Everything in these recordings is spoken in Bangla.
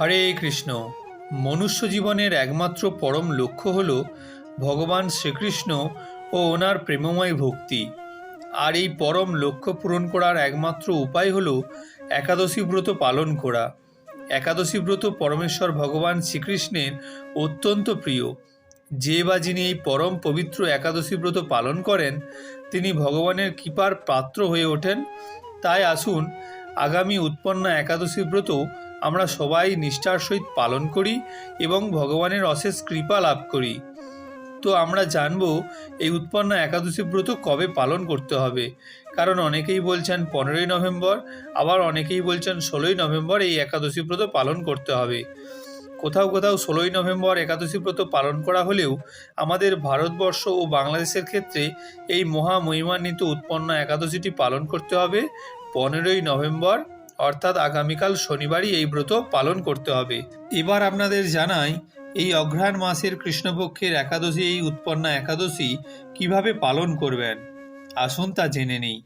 হরে কৃষ্ণ। মনুষ্য জীবনের একমাত্র পরম লক্ষ্য হল ভগবান শ্রীকৃষ্ণ ও ওনার প্রেমময় ভক্তি। আর এই পরম লক্ষ্য পূরণ করার একমাত্র উপায় হল একাদশী ব্রত পালন করা। একাদশী ব্রত পরমেশ্বর ভগবান শ্রীকৃষ্ণের অত্যন্ত প্রিয়। যে বা যিনি এই পরম পবিত্র একাদশী ব্রত পালন করেন, তিনি ভগবানের কৃপার পাত্র হয়ে ওঠেন। তাই আসুন, আগামী উৎপন্ন একাদশী ব্রত আমরা সবাই নিষ্ঠার সহিত পালন করি এবং ভগবানের অশেষ কৃপা লাভ করি। তো আমরা জানব এই উৎপন্ন একাদশী ব্রত কবে পালন করতে হবে। কারণ অনেকেই বলছেন পনেরোই নভেম্বর, আবার অনেকেই বলছেন ষোলোই নভেম্বর এই একাদশী ব্রত পালন করতে হবে। কোথাও কোথাও ষোলোই নভেম্বর একাদশী ব্রত পালন করা হলেও আমাদের ভারতবর্ষ ও বাংলাদেশের ক্ষেত্রে এই মহা মহিমান্বিত উৎপন্ন একাদশীটি পালন করতে হবে। পনেরোই নভেম্বর অর্থাৎ আগামীকাল শনিবারই এই ব্রত পালন করতে হবে। এবার আপনাদের জানাই, এই অঘ্রাণ মাসের কৃষ্ণপক্ষের একাদশী, এই উৎপন্ন একাদশী কীভাবে পালন করবেন? আসুন তা জেনে নেই।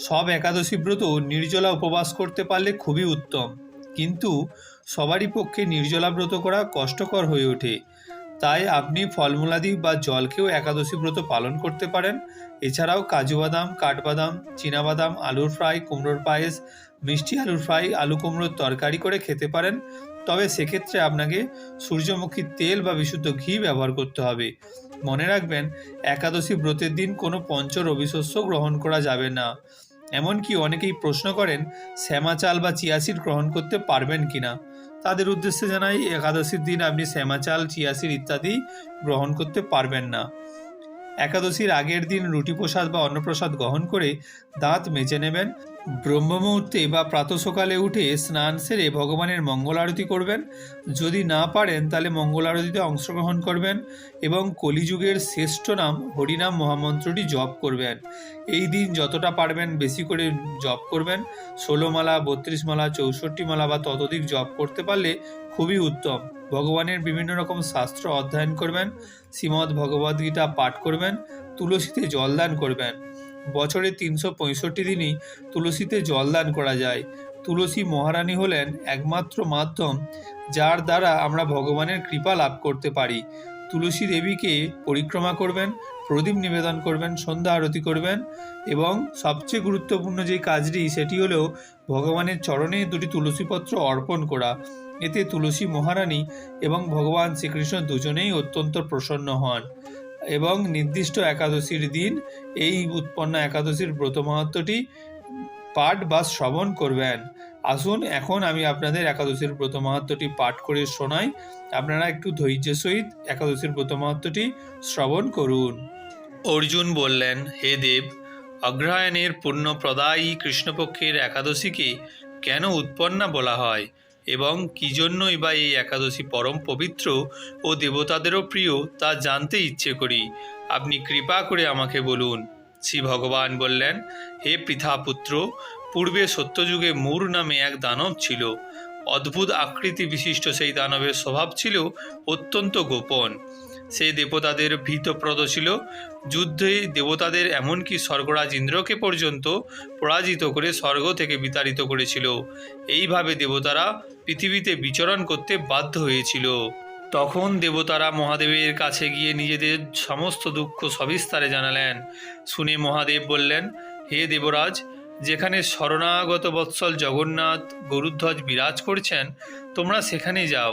সব একাদশী ব্রত নির্জলা উপবাস করতে পারলে খুবই উত্তম। কিন্তু সবারই পক্ষে নির্জলা ব্রত করা কষ্টকর হয়ে ওঠে। তাই আপনি ফলমূলাদি বা জলকেও একাদশী ব্রত পালন করতে পারেন। এছাড়াও কাজু বাদাম কাঠবাদাম, চীনাবাদাম, আলুর ফ্রাই, কুমড়োর পায়েস মিষ্টি আলুর ফ্রাই, আলু কুমড়োর তরকারি করে খেতে পারেন। তবে সেক্ষেত্রে আপনাকে সূর্যমুখীর তেল বা বিশুদ্ধ ঘি ব্যবহার করতে হবে। মনে রাখবেন, একাদশী ব্রতের দিন কোনো পঞ্চ রবিশস্য গ্রহণ করা যাবে না। এমনকি অনেকেই প্রশ্ন করেন, শ্যামা চাল বা চিয়াসিড গ্রহণ করতে পারবেন কিনা? তাদের উদ্দেশ্যে জানাই, একাদশীর দিন আপনি শ্যামা চাল চিয়াসিড ইত্যাদি গ্রহণ করতে পারবেন না। একাদশীর আগের দিন রুটি প্রসাদ বা অন্নপ্রসাদ গ্রহণ করে দাঁত মেজে নেবেন। ব্রহ্ম মুহূর্তে বা প্রাতঃসকালে উঠে স্নান সেরে ভগবানের মঙ্গল আরতি করবেন। যদি না পারেন, তাহলে মঙ্গল আরতিতে অংশগ্রহণ করবেন এবং কলিযুগের শ্রেষ্ঠ নাম হরিনাম মহামন্ত্রটি জপ করবেন। এই দিন যতটা পারবেন বেশি করে জপ করবেন। ষোলো মালা, বত্রিশ মালা, চৌষট্টি মালা বা ততোধিক জপ করতে পারলে খুবই উত্তম। ভগবানের বিভিন্ন রকম শাস্ত্র অধ্যয়ন করবেন, শ্রীমদ্ ভগবদ্গীতা পাঠ করবেন, তুলসীতে জলদান করবেন। বছরে তিনশো পঁয়ষট্টি দিনই তুলসীতে জলদান করা যায়। তুলসী মহারানী হলেন একমাত্র মাধ্যম যার দ্বারা আমরা ভগবানের কৃপা লাভ করতে পারি। তুলসী দেবীকে পরিক্রমা করবেন, প্রদীপ নিবেদন করবেন, সন্ধ্যা আরতি করবেন এবং সবচেয়ে গুরুত্বপূর্ণ যে কাজটি সেটি হলো ভগবানের চরণে দুটি তুলসীপত্র অর্পণ করা। এতে তুলসী মহারানী এবং ভগবান শ্রীকৃষ্ণ দুজনেই অত্যন্ত প্রসন্ন হন। এবং নির্দিষ্ট একাদশীর দিন এই উৎপন্ন একাদশীর ব্রত মাহাত্মটি পাঠ বা শ্রবণ করবেন। আসুন, এখন আমি আপনাদের একাদশীর ব্রত মাহাত্মটি পাঠ করে শোনাই। আপনারা একটু ধৈর্যের সহিত একাদশীর ব্রত মাহাত্মটি শ্রবণ করুন। অর্জুন বললেন, হে দেব, অগ্রহায়ণের পুণ্যপ্রদায়ী কৃষ্ণপক্ষের একাদশীকে কেন উৎপন্না বলা হয়? এবং কী জন্যই বা এই একাদশী পরম পবিত্র ও দেবতাদেরও প্রিয় তা জানতে ইচ্ছে করি। আপনি কৃপা করে আমাকে বলুন, শ্রী ভগবান বললেন, হে পৃথাপুত্র পূর্বে সত্যযুগে মূর নামে এক দানব ছিল। অদ্ভুত আকৃতি বিশিষ্ট সেই দানবের স্বভাব ছিল অত্যন্ত গোপন। সে দেবতাদের ভীতপ্রদ ছিল। যুদ্ধে দেবতাদের এমনকি স্বর্গরাজ ইন্দ্রকে পর্যন্ত পরাজিত করে স্বর্গ থেকে বিতাড়িত করেছিল। এইভাবে দেবতারা পৃথিবীতে বিচরণ করতে বাধ্য হয়েছিল। তখন দেবতারা মহাদেবের কাছে গিয়ে নিজেদের সমস্ত দুঃখ সবিস্তারে জানালেন। শুনে মহাদেব বললেন, হে দেবরাজ, যেখানে শরণাগত বৎসল জগন্নাথ গরুধ্বজ বিরাজ করছেন, তোমরা সেখানে যাও।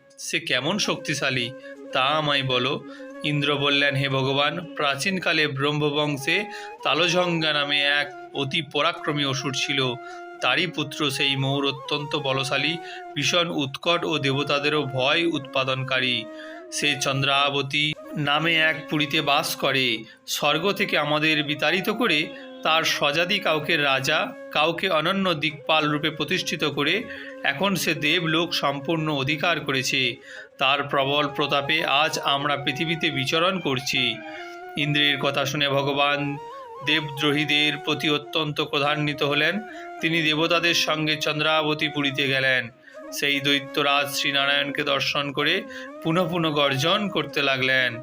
সে কেমন শক্তিশালী? তা আমায় বলো। ইন্দ্র বললেন, হে ভগবান, প্রাচীনকালে ব্রহ্মবংশে তালঝঙ্গা নামে এক অতি পরাক্রমী অসুর ছিল। তারই পুত্র সেই মৌর অত্যন্ত বলশালী, ভীষণ উৎকট ও দেবতাদেরও ভয় উৎপাদনকারী। সে চন্দ্রাবতী নামে এক পুরীতে বাস করে। স্বর্গ থেকে আমাদের বিতাড়িত করে তার স্বজাতি কাউকে রাজা, কাউকে অনন্য দিকপাল রূপে প্রতিষ্ঠিত করে, এখন সে দেবলোক সম্পূর্ণ অধিকার করেছে। তার প্রবল প্রতাপে আজ আমরা পৃথিবীতে বিচরণ করছি। ইন্দ্রের কথা শুনে ভগবান দেবদ্রোহীদের প্রতি অত্যন্ত ক্রধান্বিত হলেন। তিনি দেবতাদের সঙ্গে চন্দ্রাবতী পুরীতে গেলেন। সেই দৈত্যরাজ শ্রীনারায়ণকে দর্শন করে পুনঃ পুনঃ গর্জন করতে লাগলেন।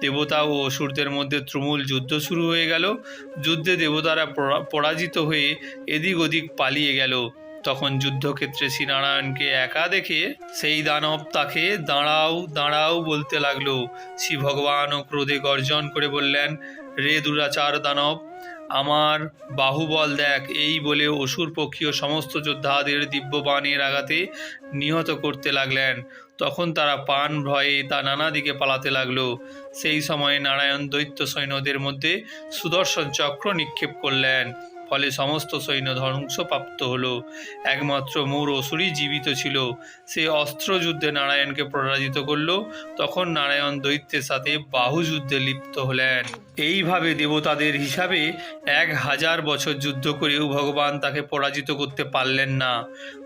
দেবতা ও অসুরদের মধ্যে তুমুল যুদ্ধ শুরু হয়ে গেল। যুদ্ধে দেবতারা পরা- পরাজিত হয়ে এদিক ওদিক পালিয়ে গেল। তখন যুদ্ধক্ষেত্রে শ্রীনারায়ণকে একা দেখে সেই দানব তাকে দাঁড়াও দাঁড়াও বলতে লাগল। শ্রী ভগবান ও ক্রোধে গর্জন করে বললেন, রে দুরাচার দানব আমার বাহুবল দেখ, এই বলে অসুর পক্ষীয় সমস্ত যোদ্ধাদের দিব্য বাণের আঘাতে নিহত করতে লাগলেন। তখন তারা পান ভয়ে তা নানা দিকে পালাতে লাগল। সেই সময়ে নারায়ণ দৈত্য সৈন্যদের মধ্যে সুদর্শন চক্র নিক্ষেপ করলেন। ফলে সমস্ত সৈন্য ধ্বংসপ্রাপ্ত হল। একমাত্র মোর অসুরই জীবিত ছিল। সে অস্ত্রযুদ্ধে নারায়ণকে পরাজিত করল। তখন নারায়ণ দৈত্যের সাথে বাহুযুদ্ধে লিপ্ত হলেন। এইভাবে দেবতাদের হিসাবে এক হাজার বছর যুদ্ধ করেও ভগবান তাকে পরাজিত করতে পারলেন না।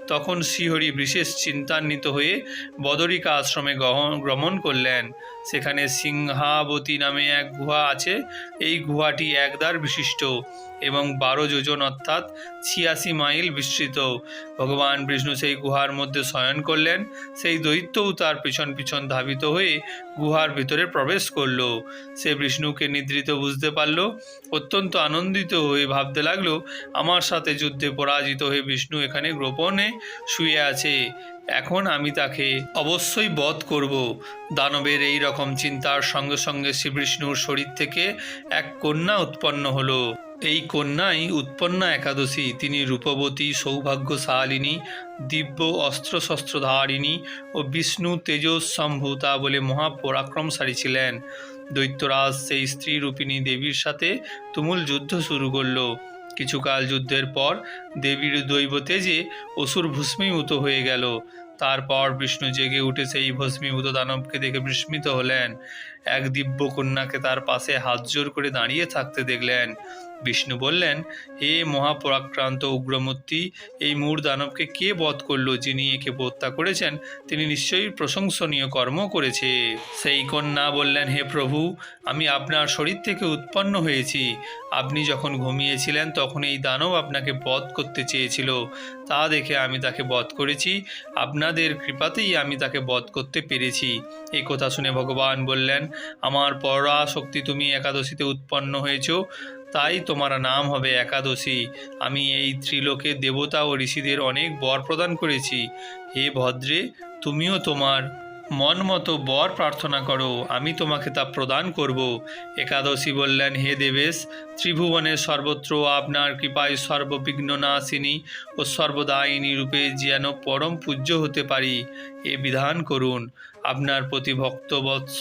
তখন শ্রীহরি বিশেষ চিন্তান্বিত হয়ে বদরিকা আশ্রমে গ্রমণ করলেন। সেখানে সিংহাবতী নামে এক গুহা আছে। এই গুহাটি একদার বিশিষ্ট এবং বারো যোজন অর্থাৎ ছিয়াশি মাইল বিস্তৃত। ভগবান বিষ্ণু সেই গুহার মধ্যে শয়ন করলেন। সেই দৈত্যও তার পিছন পিছন ধাবিত হয়ে গুহার ভিতরে প্রবেশ করল। সে বিষ্ণুকে নিদ্রিত বুঝতে পারল। অত্যন্ত আনন্দিত হয়ে ভাবতে লাগল, আমার সাথে যুদ্ধে পরাজিত হয়ে বিষ্ণু এখানে গোপনে শুয়ে আছে। এখন আমি তাকে অবশ্যই বধ করব। দানবের এই রকম চিন্তার সঙ্গে সঙ্গে শ্রীবিষ্ণুর শরীর থেকে এক কন্যা উৎপন্ন হলো। এই কন্যাই উৎপন্না একাদশী। তিনি রূপবতী, সৌভাগ্যশালিনী, দিব্য অস্ত্রশস্ত্রধারিণী ও বিষ্ণু তেজস্সম্ভূতা বলে মহাপরাক্রমশালী ছিলেন। দৈত্যরাজ সেই স্ত্রী রূপিণী দেবীর সাথে তুমুল যুদ্ধ শুরু করল। কিছুকাল যুদ্ধের পর দেবীর দৈব তেজে অসুর ভস্মীভূত হয়ে গেল। তারপর বিষ্ণু জেগে উঠে সেই ভস্মীভূত দানবকে দেখে বিস্মিত হলেন। এক দিব্য কন্যাকে তার পাশে হাত জোর করে দাঁড়িয়ে থাকতে দেখলেন। বিষ্ণু বললেন, হে মহাপরাক্রান্ত উগ্রমূর্তি, এই মূর দানবকে কে বধ করল যিনি একে হত্যা করেছেন? তিনি নিশ্চয়ই প্রশংসনীয় কর্ম করেছে। সেই কন্যা বললেন, হে প্রভু, আমি আপনার শরীর থেকে উৎপন্ন হয়েছি। আপনি যখন ঘুমিয়েছিলেন, তখন এই দানব আপনাকে বধ করতে চেয়েছিল। তা দেখে আমি তাকে বধ করেছি। আপনাদের কৃপাতেই আমি তাকে বধ করতে পেরেছি। এই কথা শুনে ভগবান বললেন আমার পরাশক্তি, তুমি একাদশীতে উৎপন্ন হয়েছ, তাই তোমার নাম হবে একাদশী। আমি এই ত্রিলোকে দেবতা ও ঋষিদের অনেক বর প্রদান করেছি। হে ভদ্রে, তুমিও তোমার মন মতো বর প্রার্থনা করো, আমি তোমাকে তা প্রদান করব। একাদশী বললেন, হে দেবেশ, ত্রিভুবনের সর্বত্র আপনার কৃপায় সর্ববিঘ্ন নাশিনী ও সর্বদায়িনী রূপে যেন পরম পূজ্য হতে পারি। এ বিধান করুন, আপনার প্রতি ভক্তবৎস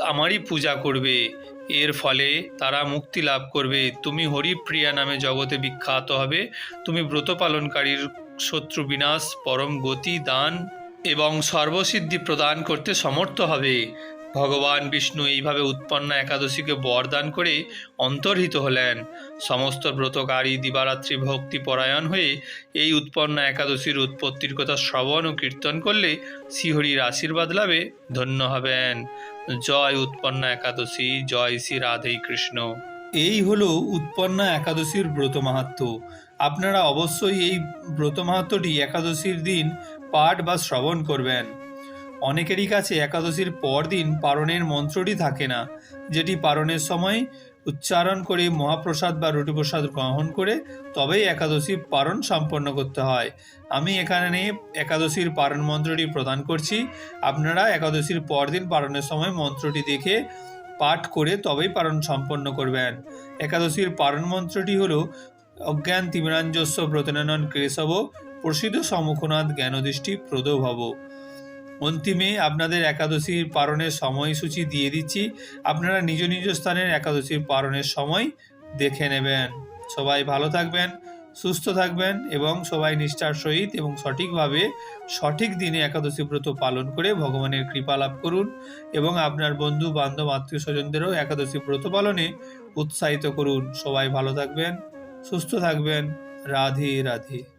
আমারই পূজা করবে। এর ফলে তারা মুক্তি লাভ করবে। তুমি হরিপ্রিয়া নামে জগতে বিখ্যাত হবে। তুমি ব্রত পালনকারীর শত্রু বিনাশ, পরম গতি দান এবং সর্বসিদ্ধি প্রদান করতে সমর্থ হবে। ভগবান বিষ্ণু এইভাবে উৎপন্ন একাদশীকে বরদান করে অন্তর্হিত হলেন। সমস্ত ব্রতকারী দিবারাত্রি ভক্তি পরায়ণ হয়ে এই উৎপন্ন একাদশীর উৎপত্তির কথা শ্রবণ ও কীর্তন করলে শ্রীহরির আশীর্বাদ লাভে ধন্য হবেন। জয় উৎপন্ন একাদশী, জয় শ্রী রাধে কৃষ্ণ। এই হলো উৎপন্ন একাদশীর ব্রত মাহাত্ম। আপনারা অবশ্যই এই ব্রত মাহাত্মটি একাদশীর দিন পাঠ বা শ্রবণ করবেন। অনেকেরই কাছে একাদশীর পর দিন পারণের মন্ত্রটি থাকে না, যেটি পারণের সময় উচ্চারণ করে মহাপ্রসাদ বা রুটি প্রসাদ গ্রহণ করে তবেই একাদশী পারণ সম্পন্ন করতে হয়। আমি এখানে একাদশীর পারণ মন্ত্রটি প্রদান করছি। আপনারা একাদশীর পরদিন পারণের সময় মন্ত্রটি দেখে পাঠ করে তবেই পারণ সম্পন্ন করবেন। একাদশীর পারণ মন্ত্রটি হলো অজ্ঞান তিমিরাঞ্জস্ব ব্রতনন কেশব প্রসিদ্ধ সমুখনাথ জ্ঞানদৃষ্টি প্রদ ভব অন্তিমে আপনাদের একাদশীর পালনের সময়সূচি দিয়ে দিচ্ছি। আপনারা নিজ নিজ স্থানের একাদশীর পালনের সময় দেখে নেবেন। সবাই ভালো থাকবেন, সুস্থ থাকবেন এবং সবাই নিষ্ঠার সহিত এবং সঠিকভাবে সঠিক দিনে একাদশী ব্রত পালন করে ভগবানের কৃপা লাভ করুন এবং আপনার বন্ধু, বান্ধব, আত্মীয় স্বজনদেরও একাদশী ব্রত পালনে উৎসাহিত করুন। সবাই ভালো থাকবেন, সুস্থ থাকবেন। রাধে রাধে।